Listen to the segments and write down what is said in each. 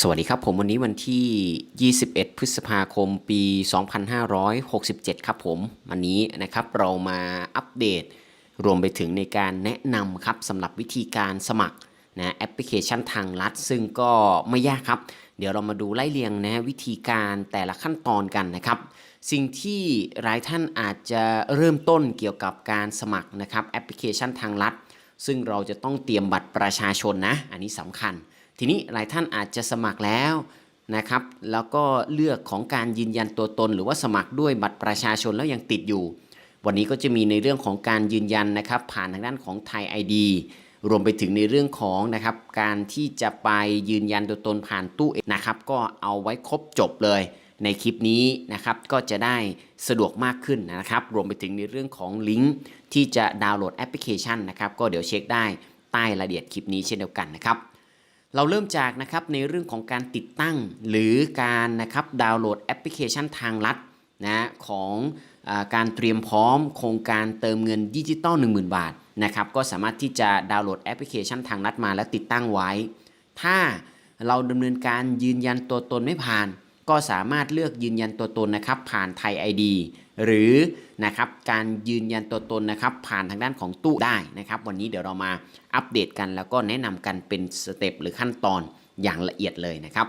สวัสดีครับผมวันนี้วันที่ 21 พฤษภาคมปี 2567 ครับผมวันนี้นะครับเรามาอัปเดต รวมไปถึงในการแนะนำครับสำหรับวิธีการสมัครนะแอปพลิเคชันทางลัด ซึ่งก็ไม่ยากครับ เดี๋ยวเรามาดูไล่เรียงนะวิธีการแต่ละขั้นตอนกันนะครับ สิ่งที่หลายท่านอาจจะเริ่มต้นเกี่ยวกับการสมัครนะครับแอปพลิเคชันทางลัด ซึ่งเราจะต้องเตรียมบัตรประชาชนนะ อันนี้สำคัญ ทีนี้หลายท่านอาจจะสมัครแล้วนะครับแล้วก็เลือกของการยืนยันตัวตน หรือว่าสมัครด้วยบัตรประชาชนแล้วยังติดอยู่ วันนี้ก็จะมีในเรื่องของการยืนยันนะครับ ผ่านทางด้านของไทย ID รวมไปถึงในเรื่องของนะครับการที่จะไปยืนยันตัวตนผ่านตู้นะครับ ก็เอาไว้ครบจบเลยในคลิปนี้นะครับก็จะได้สะดวกมากขึ้นนะครับ รวมไปถึงในเรื่องของลิงก์ที่จะดาวน์โหลดแอปพลิเคชันนะครับ ก็เดี๋ยวเช็คได้ใต้รายละเอียดคลิปนี้เช่นเดียวกันนะครับ เราเริ่มจากนะครับในเรื่องของการติดตั้ง หรือการนะครับดาวน์โหลดแอปพลิเคชันทางลัดนะของอการเตรียมพร้อมโครงการเติมเงินดิจิตอล10,000 บาทนะครับก็สามารถที่จะดาวน์โหลดแอปพลิเคชันทางลัดมาและติดตั้งไว้ ถ้าเราดำเนินการยืนยันตัวตนไม่ผ่าน ก็สามารถเลือกยืนยันตัวตนนะครับผ่านไทย ID หรือนะครับการยืนยันตัวตนนะครับผ่านทางด้านของตู้ได้นะครับ วันนี้เดี๋ยวเรามาอัปเดตกัน แล้วก็แนะนำกันเป็นสเต็ปหรือขั้นตอนอย่างละเอียดเลยนะครับ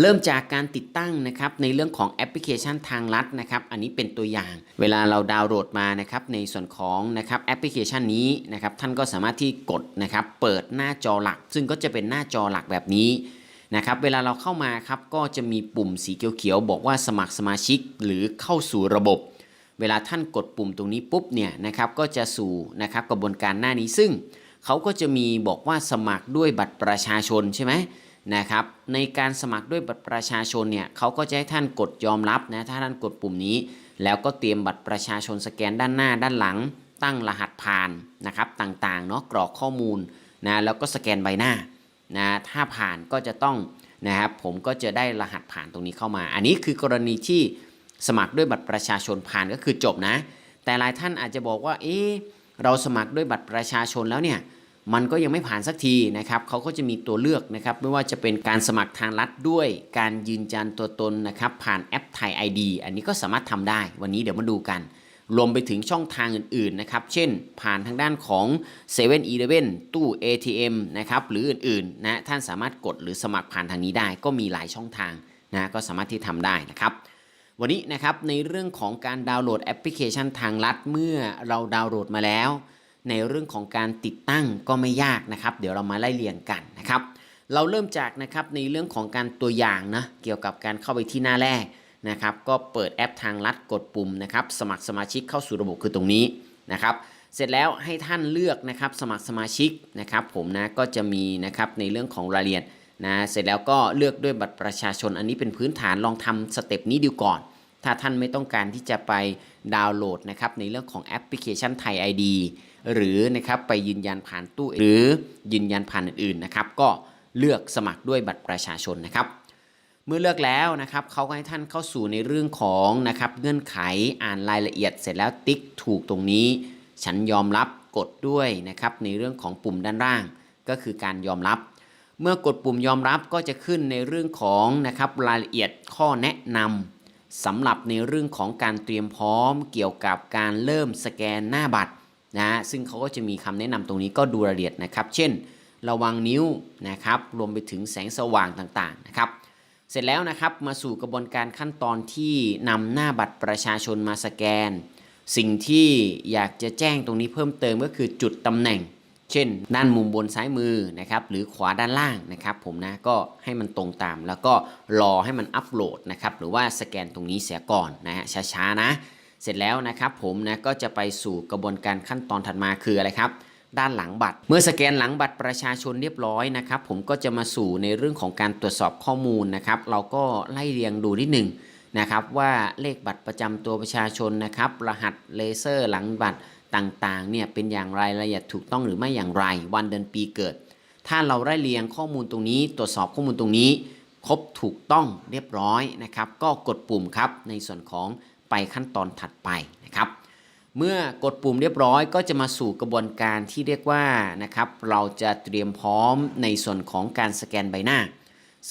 เริ่มจากการติดตั้งนะครับในเรื่องของแอปพลิเคชันทางลัดนะครับ อันนี้เป็นตัวอย่าง เวลาเราดาวน์โหลดมานะครับในส่วนของนะครับแอปพลิเคชันนี้นะครับท่านก็สามารถที่กดนะครับเปิดหน้าจอหลัก ซึ่งก็จะเป็นหน้าจอหลักแบบนี้ นะครับเวลาเราเข้ามาครับก็จะมีปุ่มสีเขียวๆบอกว่าสมัครสมาชิกหรือเข้าสู่ระบบ เวลาท่านกดปุ่มตรงนี้ปุ๊บเนี่ยนะครับก็จะสู่นะครับกระบวนการหน้านี้ซึ่งเขาก็จะมีบอกว่าสมัครด้วยบัตรประชาชนใช่ไหมนะครับในการสมัครด้วยบัตรประชาชนเนี่ยเขาก็จะให้ท่านกดยอมรับนะถ้าท่านกดปุ่มนี้ แล้วก็เตรียมบัตรประชาชนสแกนด้านหน้าด้านหลัง ตั้งรหัสผ่านนะครับต่างๆเนาะกรอกข้อมูลนะแล้วก็สแกนใบหน้า นะถ้าผ่านก็จะต้องนะครับผมก็จะได้รหัสผ่านตรงนี้เข้ามา อันนี้คือกรณีที่สมัครด้วยบัตรประชาชนผ่านก็คือจบนะ แต่หลายท่านอาจจะบอกว่าเอ๊เราสมัครด้วยบัตรประชาชนแล้วเนี่ยมันก็ยังไม่ผ่านสักทีนะครับเขาก็จะมีตัวเลือกนะครับไม่ว่าจะเป็นการสมัครทางลัดด้วยการยืนยันตัวตนนะครับผ่านแอปไทย ID อันนี้ก็สามารถทำได้ วันนี้เดี๋ยวมาดูกัน รวมไปถึงช่องทางอื่นๆนะครับ เช่น ผ่านทางด้านของ7 e เ e ่ e อตู้ ATM นะครับ หรืออื่นๆนะ ท่านสามารถกดหรือสมัครผ่านทางนี้ได้ ก็มีหลายช่องทางนะ ก็สามารถที่ทำได้นะครับ วันนี้นะครับในเรื่องของการดาวน์โหลดแอปพลิเคชันทางลัดเมื่อเราดาวน์โหลดมาแล้ว ในเรื่องของการติดตั้งก็ไม่ยากนะครับ เดี๋ยวเรามาไล่เรียงกันนะครับ เราเริ่มจากนะครับในเรื่องของการตัวอย่างนะ เกี่ยวกับการเข้าไปที่หน้าแรก นะครับก็เปิดแอปทางลัดกดปุ่มนะครับสมัครสมาชิกเข้าสู่ระบบคือตรงนี้นะครับเสร็จแล้วให้ท่านเลือกนะครับสมัครสมาชิกนะครับผมนะก็จะมีนะครับในเรื่องของรายละเอียดนะเสร็จแล้วก็เลือกด้วยบัตรประชาชนอันนี้เป็นพื้นฐานลองทำสเต็ปนี้ดูก่อน ถ้าท่านไม่ต้องการที่จะไปดาวน์โหลดนะครับในเรื่องของแอปพลิเคชันไทย ID หรือนะครับไปยืนยันผ่านตู้หรือยืนยันผ่านอื่นๆนะครับก็เลือกสมัครด้วยบัตรประชาชนนะครับ เมื่อเลือกแล้วนะครับเขาก็ให้ท่านเข้าสู่ในเรื่องของนะครับเงื่อนไขอ่านรายละเอียดเสร็จแล้วติ๊กถูกตรงนี้ ฉันยอมรับกดด้วยนะครับในเรื่องของปุ่มด้านล่าง ก็คือการยอมรับ เมื่อกดปุ่มยอมรับก็จะขึ้นในเรื่องของนะครับรายละเอียดข้อแนะนำสำหรับในเรื่องของการเตรียมพร้อม เกี่ยวกับการเริ่มสแกนหน้าบัตรนะซึ่งเขาก็จะมีคำแนะนำตรงนี้ก็ดูรายละเอียดนะครับ เช่น ระวังนิ้วนะครับรวมไปถึงแสงสว่างต่างๆนะครับ เสร็จแล้วนะครับมาสู่กระบวนการขั้นตอนที่นำหน้าบัตรประชาชนมาสแกน สิ่งที่อยากจะแจ้งตรงนี้เพิ่มเติมก็คือจุดตำแหน่ง เช่น ด้านมุมบนซ้ายมือนะครับหรือขวาด้านล่างนะครับผมนะก็ให้มันตรงตาม แล้วก็รอให้มันอัปโหลดนะครับหรือว่าสแกนตรงนี้เสียก่อนนะฮะช้าๆนะ เสร็จแล้วนะครับผมนะก็จะไปสู่กระบวนการขั้นตอนถัดมาคืออะไรครับ ด้านหลังบัตร เมื่อสแกนหลังบัตรประชาชนเรียบร้อยนะครับ ผมก็จะมาสู่ในเรื่องของการตรวจสอบข้อมูลนะครับ เราก็ไล่เรียงดูนิดหนึ่งนะครับว่าเลขบัตรประจำตัวประชาชนนะครับ รหัสเลเซอร์หลังบัตรต่างๆเนี่ยเป็นอย่างไรละเอียดถูกต้องหรือไม่อย่างไร วันเดือนปีเกิด ถ้าเราไล่เรียงข้อมูลตรงนี้ ตรวจสอบข้อมูลตรงนี้ ครบถูกต้องเรียบร้อยนะครับ ก็กดปุ่มครับในส่วนของไปขั้นตอนถัดไป เมื่อกดปุ่มเรียบร้อยก็จะมาสู่กระบวนการที่เรียกว่านะครับเราจะเตรียมพร้อมในส่วนของการสแกนใบหน้า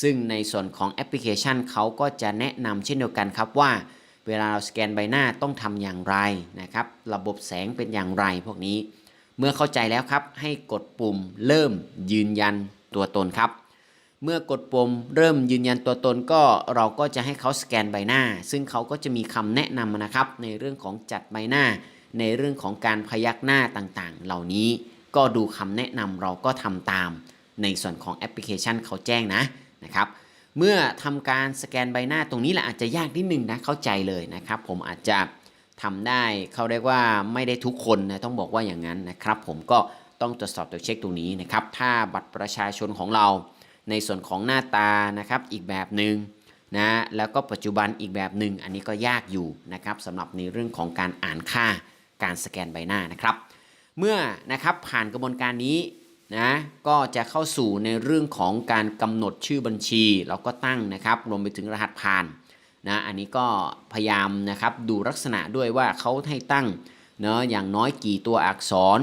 ซึ่งในส่วนของแอปพลิเคชันเขาก็จะแนะนำเช่นเดียวกันครับว่า เวลาเราสแกนใบหน้าต้องทำอย่างไรนะครับระบบแสงเป็นอย่างไรพวกนี้ เมื่อเข้าใจแล้วครับให้กดปุ่มเริ่มยืนยันตัวตนครับ เมื่อกดปุ่มเริ่มยืนยันตัวตนก็เราก็จะให้เขาสแกนใบหน้า ซึ่งเขาก็จะมีคำแนะนำนะครับในเรื่องของจัดใบหน้า ในเรื่องของการพยักหน้าต่างๆ เหล่านี้ก็ดูคำแนะนำเราก็ทำตาม ในส่วนของแอปพลิเคชันเขาแจ้งนะนะครับ เมื่อทำการสแกนใบหน้าตรงนี้แหละอาจจะยากนิดนึงนะเข้าใจเลยนะครับ ผมอาจจะทำได้เขาเรียกว่าไม่ได้ทุกคนนะต้องบอกว่าอย่างนั้นนะครับ ผมก็ต้องตรวจสอบตรวจเช็คตรงนี้นะครับ ถ้าบัตรประชาชนของเรา ในส่วนของหน้าตานะครับอีกแบบหนึ่งนะแล้วก็ปัจจุบันอีกแบบหนึ่งอันนี้ก็ยากอยู่นะครับสำหรับในเรื่องของการอ่านค่า การสแกนใบหน้านะครับ เมื่อนะครับผ่านกระบวนการนี้นะก็จะเข้าสู่ในเรื่องของการกำหนดชื่อบัญชี เราก็ตั้งนะครับรวมไปถึงรหัสผ่านนะอันนี้ก็พยายามนะครับดูลักษณะด้วยว่าเขาให้ตั้งเนาะอย่างน้อยกี่ตัวอักษร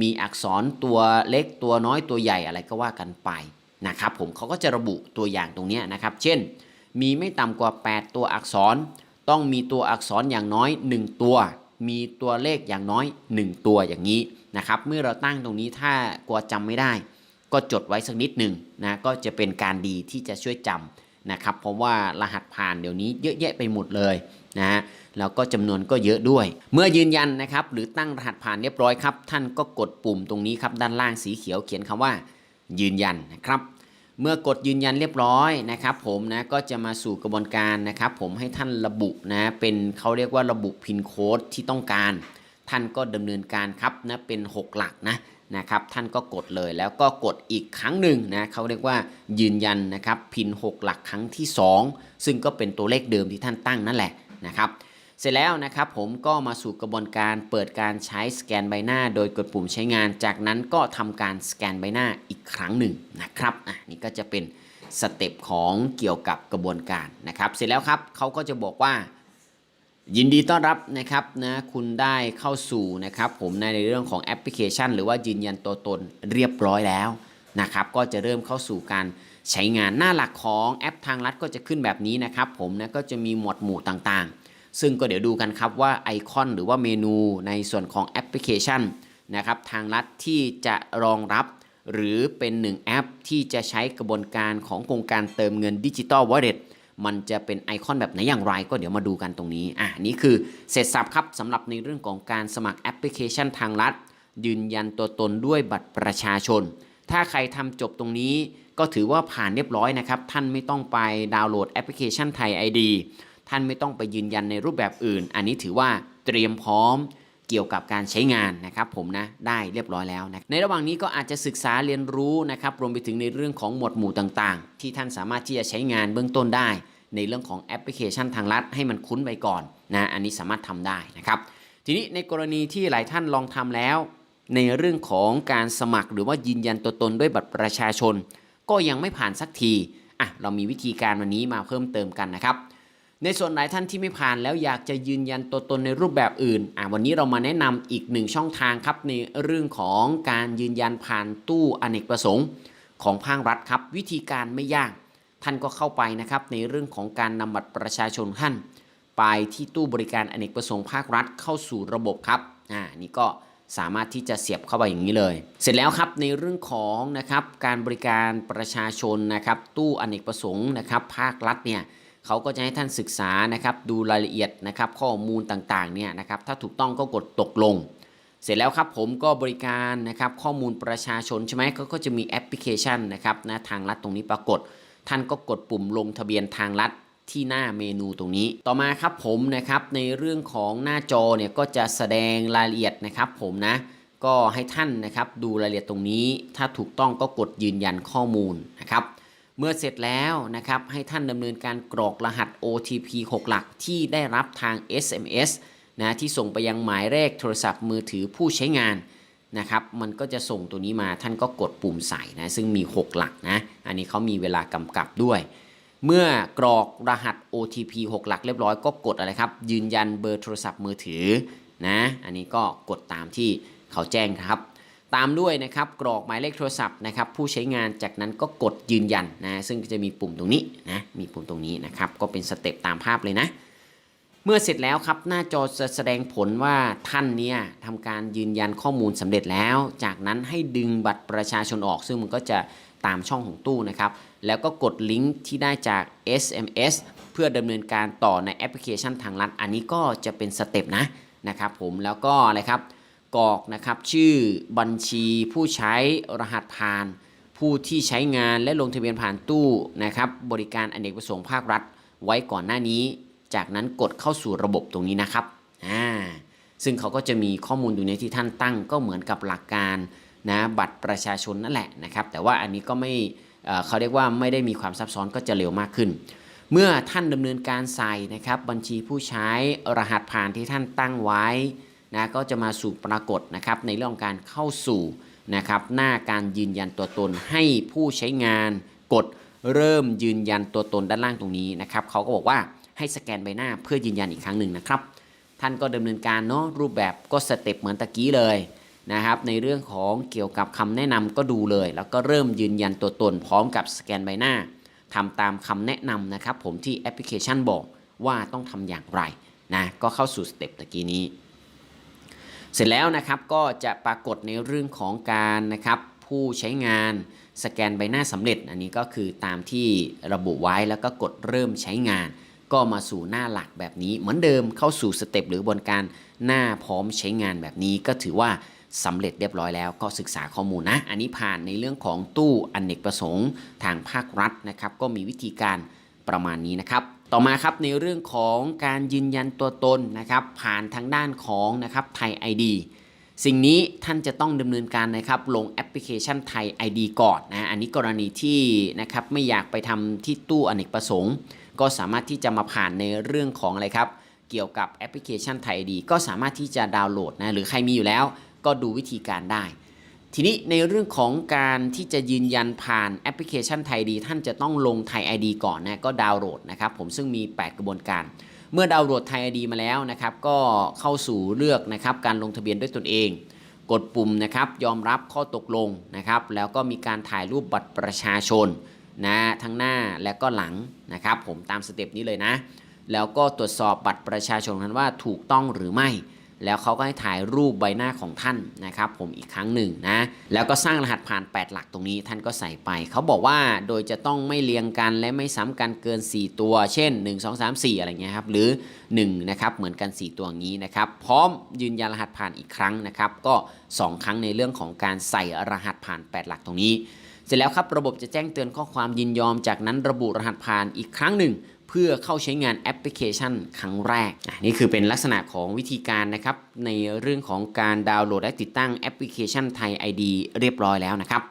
มีอักษรตัวเล็กตัวน้อยตัวใหญ่อะไรก็ว่ากันไปนะครับผมเขาก็จะระบุตัวอย่างตรงนี้นะครับ เช่น มีไม่ต่ำกว่า 8 ตัวอักษร ต้องมีตัวอักษรอย่างน้อย 1 ตัว มีตัวเลขอย่างน้อย 1 ตัวอย่างนี้นะครับ เมื่อเราตั้งตรงนี้ถ้ากลัวจำไม่ได้ ก็จดไว้สักนิดหนึ่งนะก็จะเป็นการดีที่จะช่วยจำนะครับ เพราะว่ารหัสผ่านเดี๋ยวนี้เยอะแยะไปหมดเลยนะฮะแล้วก็จำนวนก็เยอะด้วย เมื่อยืนยันนะครับหรือตั้งรหัสผ่านเรียบร้อยครับ ท่านก็กดปุ่มตรงนี้ครับด้านล่างสีเขียวเขียนคำว่า ยืนยันนะครับ เมื่อกดยืนยันเรียบร้อยนะครับผมนะก็จะมาสู่กระบวนการนะครับผมให้ท่านระบุนะเป็นเขาเรียกว่าระบุพินโค้ดที่ต้องการ ท่านก็ดำเนินการครับนะเป็น 6 หลักนะนะครับท่านก็กดเลยแล้วก็กดอีกครั้งหนึ่งนะเขาเรียกว่ายืนยันนะครับพิน 6 หลักครั้งที่ 2 ซึ่งก็เป็นตัวเลขเดิมที่ท่านตั้งนั่นแหละนะครับ เสร็จแล้วนะครับผมก็มาสู่กระบวนการเปิดการใช้สแกนใบหน้า โดยกดปุ่มใช้งาน จากนั้นก็ทำการสแกนใบหน้าอีกครั้งหนึ่งนะครับอะนี่ก็จะเป็นสเต็ปของเกี่ยวกับกระบวนการนะครับ เสร็จแล้วครับเขาก็จะบอกว่า ยินดีต้อนรับนะครับนะคุณได้เข้าสู่นะครับผมในเรื่องของแอปพลิเคชัน หรือว่ายืนยันตัวตนเรียบร้อยแล้วนะครับก็จะเริ่มเข้าสู่การใช้งานหน้าหลักของแอปทางลัดก็จะขึ้นแบบนี้นะครับผมนะก็จะมีหมวดหมู่ต่างๆ ซึ่งก็เดี๋ยวดูกันครับว่าไอคอนหรือว่าเมนูในส่วนของแอปพลิเคชันนะครับทางลัดที่จะรองรับ หรือเป็นหนึ่งแอปที่จะใช้กระบวนการของโครงการเติมเงินดิจิตอลวอลเล็ตมันจะเป็นไอคอนแบบไหนอย่างไรก็เดี๋ยวมาดูกันตรงนี้อะนี่คือเสร็จสับครับสำหรับในเรื่องของการสมัครแอปพลิเคชันทางลัดยืนยันตัวตนด้วยบัตรประชาชน ถ้าใครทำจบตรงนี้ก็ถือว่าผ่านเรียบร้อยนะครับ ท่านไม่ต้องไปดาวน์โหลดแอปพลิเคชันไทย ID ท่านไม่ต้องไปยืนยันในรูปแบบอื่น อันนี้ถือว่าเตรียมพร้อมเกี่ยวกับการใช้งานนะครับผมนะได้เรียบร้อยแล้วนะในระหว่างนี้ก็อาจจะศึกษาเรียนรู้นะครับรวมไปถึงในเรื่องของหมวดหมู่ต่างๆ ที่ท่านสามารถที่จะใช้งานเบื้องต้นได้ ในเรื่องของแอปพลิเคชันทางลัดให้มันคุ้นไปก่อนนะอันนี้สามารถทำได้นะครับทีนี้ในกรณีที่หลายท่านลองทำแล้ว ในเรื่องของการสมัครหรือว่ายืนยันตัวตนด้วยบัตรประชาชน ก็ยังไม่ผ่านสักทีอะเรามีวิธีการวันนี้มาเพิ่มเติมกันนะครับ ในส่วนไหลายท่านที่ไม่ผ่านแล้วอยากจะยืนยันตัวตนในรูปแบบอื่นอะวันนี้เรามาแนะนำอีกหนึ่งช่องทางครับในเรื่องของการยืนยันผ่านตู้อเนกประสงค์ ของภาครัฐครับ วิธีการไม่ยาก ท่านก็เข้าไปนะครับในเรื่องของการนำบัตรประชาชนท่านไปที่ตู้บริการอเนกประสงค์ภาครัฐเข้าสู่ระบบครับอ่านี่ก็สามารถที่จะเสียบเข้าไปอย่างนี้เลย เสร็จแล้วครับในเรื่องของนะครับการบริการประชาชนนะครับตู้อเนกประสงค์นะครับภาครัฐเนี่ย เขาก็จะให้ท่านศึกษานะครับดูรายละเอียดนะครับข้อมูลต่างๆเนี่ยนะครับถ้าถูกต้องก็กดตกลง เสร็จแล้วครับผมก็บริการนะครับข้อมูลประชาชนใช่ไหมเขาก็จะมีแอปพลิเคชันนะครับนะทางรัฐตรงนี้ปรากฏ ท่านก็กดปุ่มลงทะเบียนทางลัดที่หน้าเมนูตรงนี้ ต่อมาครับผมนะครับในเรื่องของหน้าจอเนี่ยก็จะแสดงรายละเอียดนะครับผมนะก็ให้ท่านนะครับดูรายละเอียดตรงนี้ ถ้าถูกต้องก็กดยืนยันข้อมูลนะครับ เมื่อเสร็จแล้วนะครับให้ท่านดำเนินการกรอกรหัส OTP 6 หลักที่ได้รับทาง SMS นะที่ส่งไปยังหมายเลขโทรศัพท์มือถือผู้ใช้งานนะครับมันก็จะส่งตัวนี้มาท่านก็กดปุ่มใส่นะซึ่งมี 6 หลักนะอันนี้เขามีเวลากำกับด้วย เมื่อกรอกรหัส OTP 6 หลักเรียบร้อยก็กดอะไรครับ ยืนยันเบอร์โทรศัพท์มือถือนะอันนี้ก็กดตามที่เขาแจ้งครับ ตามด้วยนะครับกรอกหมายเลขโทรศัพท์นะครับผู้ใช้งานจากนั้นก็กดยืนยันนะซึ่งจะมีปุ่มตรงนี้นะมีปุ่มตรงนี้นะครับก็เป็นสเต็ปตามภาพเลยนะ เมื่อเสร็จแล้วครับหน้าจอจะแสดงผลว่าท่านเนี่ยทำการยืนยันข้อมูลสำเร็จแล้ว จากนั้นให้ดึงบัตรประชาชนออก ซึ่งมันก็จะตามช่องของตู้นะครับแล้วก็กดลิงก์ที่ได้จาก SMS เพื่อดำเนินการต่อในแอปพลิเคชันทางลัด อันนี้ก็จะเป็นสเต็ปนะนะครับผมแล้วก็อะไรครับ กรอกนะครับชื่อบัญชีผู้ใช้รหัสผ่าน ผู้ที่ใช้งานและลงทะเบียนผ่านตู้นะครับบริการอเนกประสงค์ภาครัฐ ไว้ก่อนหน้านี้ จากนั้นกดเข้าสู่ระบบตรงนี้นะครับอ่าซึ่งเขาก็จะมีข้อมูลอยู่ในที่ท่านตั้งก็เหมือนกับหลักการนะบัตรประชาชนนั่นแหละนะครับ แต่ว่าอันนี้ก็ไม่เขาเรียกว่าไม่ได้มีความซับซ้อนก็จะเร็วมากขึ้น เมื่อท่านดำเนินการใส่นะครับบัญชีผู้ใช้รหัสผ่านที่ท่านตั้งไว้ นะก็จะมาสู่ปรากฏนะครับในเรื่องการเข้าสู่นะครับหน้าการยืนยันตัวตนให้ผู้ใช้งานกดเริ่มยืนยันตัวตนด้านล่างตรงนี้นะครับเขาก็บอกว่าให้สแกนใบหน้าเพื่อยืนยันอีกครั้งหนึ่งนะครับ ท่านก็ดำเนินการเนาะรูปแบบก็สเต็ปเหมือนตะกี้เลยนะครับในเรื่องของเกี่ยวกับคำแนะนำก็ดูเลย แล้วก็เริ่มยืนยันตัวตน พร้อมกับสแกนใบหน้าทำตามคำแนะนำนะครับผมที่แอปพลิเคชันบอกว่าต้องทำอย่างไรนะก็เข้าสู่สเต็ปตะกี้นี้ เสร็จแล้วนะครับก็จะปรากฏในเรื่องของการนะครับผู้ใช้งานสแกนใบหน้าสำเร็จ อันนี้ก็คือตามที่ระบุไว้แล้วก็กดเริ่มใช้งาน ก็มาสู่หน้าหลักแบบนี้ เหมือนเดิมเข้าสู่สเต็ปหรือบนการหน้าพร้อมใช้งานแบบนี้ก็ถือว่าสำเร็จเรียบร้อยแล้วก็ศึกษาข้อมูลนะ อันนี้ผ่านในเรื่องของตู้อนเนกประสงค์ทางภาครัฐนะครับ ก็มีวิธีการประมาณนี้นะครับ ต่อมาครับในเรื่องของการยืนยันตัวตนนะครับผ่านทางด้านของนะครับไทย ID สิ่งนี้ท่านจะต้องดำเนินการนะครับลงแอปพลิเคชันไทย ID ก่อนนะอันนี้กรณีที่นะครับไม่อยากไปทำที่ตู้อเนกประสงค์ ก็สามารถที่จะมาผ่านในเรื่องของอะไรครับเกี่ยวกับแอปพลิเคชันไทย ID ก็สามารถที่จะดาวน์โหลดนะหรือใครมีอยู่แล้วก็ดูวิธีการได้ ทีนี้ในเรื่องของการที่จะยืนยันผ่านแอปพลิเคชันไทยดี ท่านจะต้องลงไทย ID ก่อนนะก็ดาวน์โหลดนะครับผมซึ่งมี 8 กระบวนการ เมื่อดาวน์โหลดไทย ID มาแล้วนะครับก็เข้าสู่เลือกนะครับการลงทะเบียนด้วยตนเอง กดปุ่มนะครับยอมรับข้อตกลงนะครับแล้วก็มีการถ่ายรูปบัตรประชาชนนะทั้งหน้าและก็หลังนะครับผมตามสเต็ปนี้เลยนะ แล้วก็ตรวจสอบบัตรประชาชนนั้นว่าถูกต้องหรือไม่ แล้วเขาก็ให้ถ่ายรูปใบหน้าของท่านนะครับผมอีกครั้งหนึ่งนะแล้วก็สร้างรหัสผ่าน 8 หลักตรงนี้ท่านก็ใส่ไป เขาบอกว่าโดยจะต้องไม่เรียงกันและไม่ซ้ำกันเกิน 4 ตัว เช่น 1 2 3 4 อะไรเงี้ยครับหรือ1นะครับเหมือนกัน 4 ตัวงนี้นะครับพร้อมยืนยันรหัสผ่านอีกครั้งนะครับก็ 2 ครั้งในเรื่องของการใส่รหัสผ่าน 8 หลักตรงนี้เสร็จแล้วครับระบบจะแจ้งเตือนข้อความยินยอมจากนั้นระบุรหัสผ่านอีกครั้งหนึ่ง เพื่อเข้าใช้งานแอปพลิเคชันครั้งแรกอะนี่คือเป็นลักษณะของวิธีการนะครับ ในเรื่องของการดาวน์โหลดและติดตั้งแอปพลิเคชันไทย ID เรียบร้อยแล้วนะครับ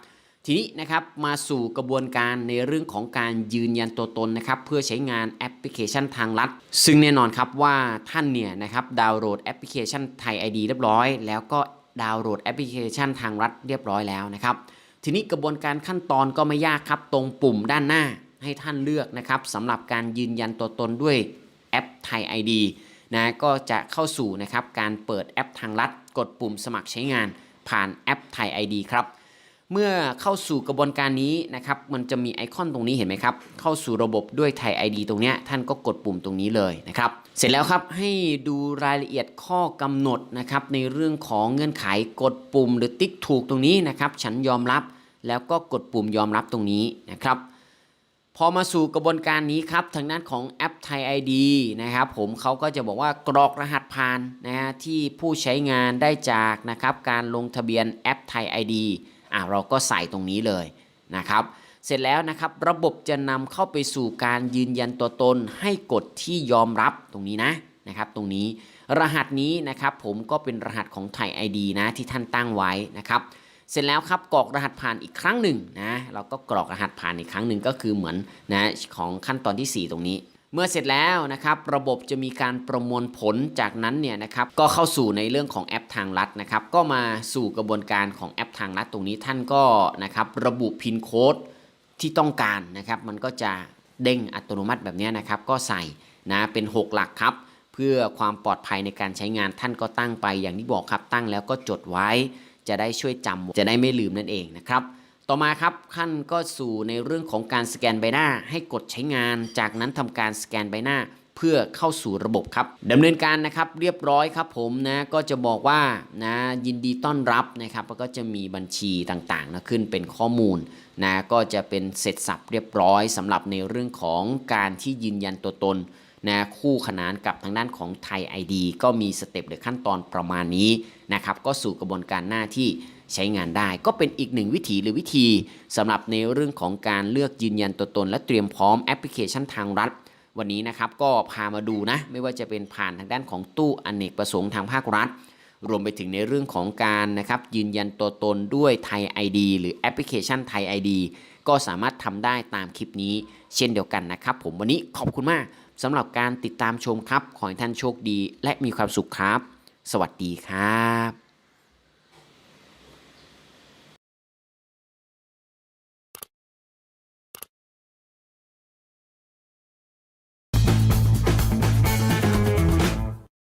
ทีนี้นะครับมาสู่กระบวนการในเรื่องของการยืนยันตัวตนนะครับ เพื่อใช้งานแอปพลิเคชันทางลัด ซึ่งแน่นอนครับว่าท่านเนี่ยนะครับดาวน์โหลดแอปพลิเคชันไทย ID เรียบร้อย แล้วก็ดาวน์โหลดแอปพลิเคชันทางรัฐเรียบร้อยแล้วนะครับ ทีนี้กระบวนการขั้นตอนก็ไม่ยากครับตรงปุ่มด้านหน้า ให้ท่านเลือกนะครับสำหรับการยืนยันตัวตนด้วยแอปไทย ID นะก็จะเข้าสู่นะครับการเปิดแอปทางลัด กดปุ่มสมัครใช้งานผ่านแอปไทย ID ครับเมื่อเข้าสู่กระบวนการนี้นะครับ มันจะมีไอคอนตรงนี้เห็นไหมครับ เข้าสู่ระบบด้วยไทย ID ตรงนี้ท่านก็กดปุ่มตรงนี้เลยนะครับ เสร็จแล้วครับให้ดูรายละเอียดข้อกำหนดนะครับในเรื่องของเงื่อนไขกดปุ่มหรือติ๊กถูกตรงนี้นะครับ ฉันยอมรับแล้วก็กดปุ่มยอมรับตรงนี้นะครับ พอมาสู่กระบวนการนี้ครับทางด้านของแอปไทย ID นะครับผมเขาก็จะบอกว่ากรอกรหัสผ่านนะฮะที่ผู้ใช้งานได้จากนะครับการลงทะเบียนแอปไทย ID อะเราก็ใส่ตรงนี้เลยนะครับเสร็จแล้วนะครับระบบจะนำเข้าไปสู่การยืนยันตัวตนให้กดที่ยอมรับตรงนี้นะนะครับตรงนี้รหัสนี้นะครับผมก็เป็นรหัสของไทย ID นะที่ท่านตั้งไว้นะครับ เสร็จแล้วครับกรอกรหัสผ่านอีกครั้งหนึ่งนะเราก็กรอกรหัสผ่านอีกครั้งหนึ่งก็คือเหมือนนะของขั้นตอนที่ 4 ตรงนี้ เมื่อเสร็จแล้วนะครับระบบจะมีการประมวลผลจากนั้นเนี่ยนะครับก็เข้าสู่ในเรื่องของแอปทางลัดนะครับก็มาสู่กระบวนการของแอปทางลัดตรงนี้ท่านก็นะครับระบุพินโค้ดที่ต้องการนะครับมันก็จะเด้งอัตโนมัติแบบนี้นะครับก็ใส่นะเป็น 6 หลักครับเพื่อความปลอดภัยในการใช้งานท่านก็ตั้งไปอย่างที่บอกครับตั้งแล้วก็จดไว้ จะได้ช่วยจำจะได้ไม่ลืมนั่นเองนะครับ ต่อมาครับขั้นก็สู่ในเรื่องของการสแกนใบหน้า ให้กดใช้งาน จากนั้นทำการสแกนใบหน้าเพื่อเข้าสู่ระบบครับดำเนินการนะครับเรียบร้อยครับผมนะก็จะบอกว่านะยินดีต้อนรับนะครับแล้วก็จะมีบัญชีต่างๆนะขึ้นเป็นข้อมูลนะก็จะเป็นเสร็จสับเรียบร้อยสำหรับในเรื่องของการที่ยืนยันตัวตน นะคู่ขนานกับทางด้านของไทย ID ก็มีสเต็ปหรือขั้นตอนประมาณนี้นะครับก็สู่กระบวนการหน้าที่ใช้งานได้ ก็เป็นอีกหนึ่งวิธีหรือวิธีสำหรับในเรื่องของการเลือกยืนยันตัวตน และเตรียมพร้อมแอปพลิเคชันทางรัฐ วันนี้นะครับก็พามาดูนะไม่ว่าจะเป็นผ่านทางด้านของตู้อเนกประสงค์ทางภาครัฐ รวมไปถึงในเรื่องของการนะครับยืนยันตัวตนด้วยไทย ID หรือแอปพลิเคชันไทย ID ก็สามารถทำได้ตามคลิปนี้เช่นเดียวกันนะครับ ผมวันนี้ขอบคุณมาก สำหรับการติดตามชมครับ ขอให้ท่านโชคดี และมีความสุขครับ สวัสดีครับ